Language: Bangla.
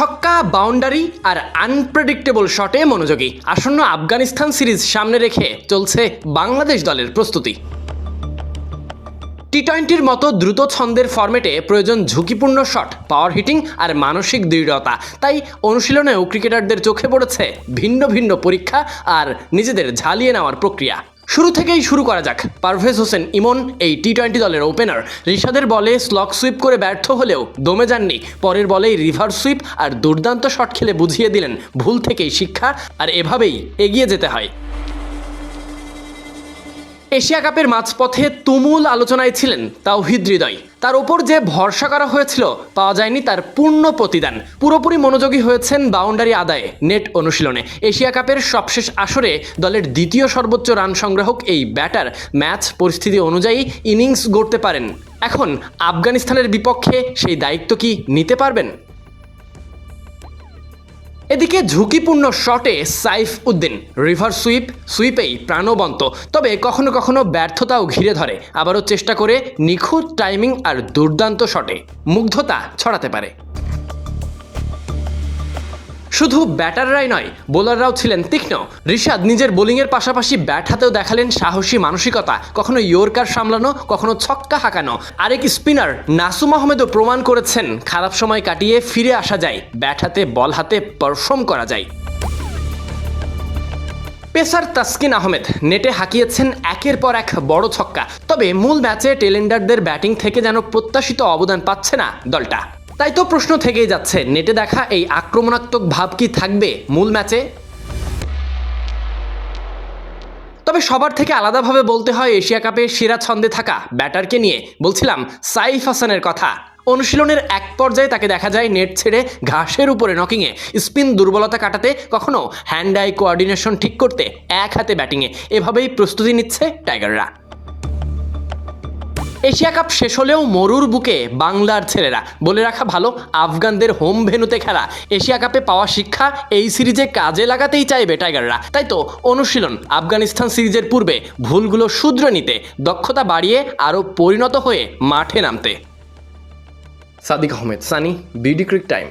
ছক্কা, বাউন্ডারি আর আনপ্রেডিক্টেবল শটে মনোযোগী। আসন্ন আফগানিস্তান সিরিজ সামনে রেখে চলছে বাংলাদেশ দলের প্রস্তুতি। টি টোয়েন্টির মতো দ্রুত ছন্দের ফরম্যাটে প্রয়োজন ঝুঁকিপূর্ণ শট পাওয়ার হিটিং আর মানসিক দৃঢ়তা। তাই অনুশীলনেও ক্রিকেটারদের চোখে পড়েছে ভিন্ন ভিন্ন পরীক্ষা আর নিজেদের ঝালিয়ে নেওয়ার প্রক্রিয়া। শুরু থেকেই শুরু করা যাক। পারভেজ হোসেন ইমন, এই টি টোয়েন্টি দলের ওপেনার ঋষাদের বলে স্লক সুইপ করে ব্যর্থ হলেও দমে যাননি। পরের বলেই রিভার সুইপ আর দুর্দান্ত শট খেলে বুঝিয়ে দিলেন ভুল থেকেই শিক্ষা, আর এভাবেই এগিয়ে যেতে হয়। এশিয়া কাপের মাঝপথে তুমুল আলোচনায় ছিলেন তাওহিদ হৃদয়। তার ওপর যে ভরসা করা হয়েছিল, পাওয়া যায়নি তার পূর্ণ প্রতিদান। পুরোপুরি মনোযোগী হয়েছেন বাউন্ডারি আদায়ে নেট অনুশীলনে। এশিয়া কাপের সবশেষ আসরে দলের দ্বিতীয় সর্বোচ্চ রান সংগ্রাহক এই ব্যাটার ম্যাচ পরিস্থিতি অনুযায়ী ইনিংস গড়তে পারেন। এখন আফগানিস্তানের বিপক্ষে সেই দায়িত্ব কি নিতে পারবেন? এদিকে ঝুঁকিপূর্ণ শটে সাইফ উদ্দিন, রিভার সুইপ, সুইপেই প্রাণবন্ত। তবে কখনো কখনো ব্যর্থতাও ঘিরে ধরে। আবারও চেষ্টা করে নিখুঁত টাইমিং আর দুর্দান্ত শটে। মুগ্ধতা ছড়াতে পারে। শুধু ব্যাটাররাই নয়, বোলাররাও ছিলেন তীক্ষ্ণ। ঋষাদ নিজের বোলিংয়ের পাশাপাশি ব্যাট হাতেও দেখালেন সাহসী মানসিকতা, কখনো ইয়র্কার সামলানো, কখনো ছক্কা হাঁকানো। আরেক স্পিনার নাসুম আহমেদও প্রমাণ করেছেন, খারাপ সময় কাটিয়ে ফিরে আসা যায়, ব্যাট হাতে, বল হাতে পারফর্ম করা যায়। পেসার তাসকিন আহমেদ নেটে হাঁকিয়েছেন একের পর এক বড় ছক্কা, তবে মূল ম্যাচে টেলেন্ডারদের ব্যাটিং থেকে যেন প্রত্যাশিত অবদান পাচ্ছে না দলটা। তাই তো প্রশ্ন থেকেই যাচ্ছে, নেটে দেখা এই আক্রমণাত্মক ভাব কি থাকবে মূল ম্যাচে? তবে সবার থেকে আলাদাভাবে বলতে হয় এশিয়া কাপে সেরা ছন্দে থাকা ব্যাটারকে নিয়ে। বলছিলাম, সাইফ হাসানের কথা। অনুশীলনের এক পর্যায়ে তাকে দেখা যায় নেট ছেড়ে ঘাসের উপরে নকিংয়ে। স্পিন দুর্বলতা কাটাতে কখনো হ্যান্ড আই কোঅর্ডিনেশন ঠিক করতে এক হাতে ব্যাটিংয়ে এভাবেই প্রস্তুতি নিচ্ছে টাইগাররা। এশিয়া কাপ শেষ হলেও মরুর বুকে বাংলার ছেলেরা। বলে রাখা ভালো, আফগানদের হোম ভেনুতে খেলা। এশিয়া কাপে পাওয়া শিক্ষা এই সিরিজে কাজে লাগাতেই চাইবে টাইগাররা। তাই তো, অনুশীলন আফগানিস্তান সিরিজের পূর্বে ভুলগুলো শুধরে নিতে, দক্ষতা বাড়িয়ে আরও পরিণত হয়ে মাঠে নামতে। Sadik Ahmed, Sunny, BD cric time.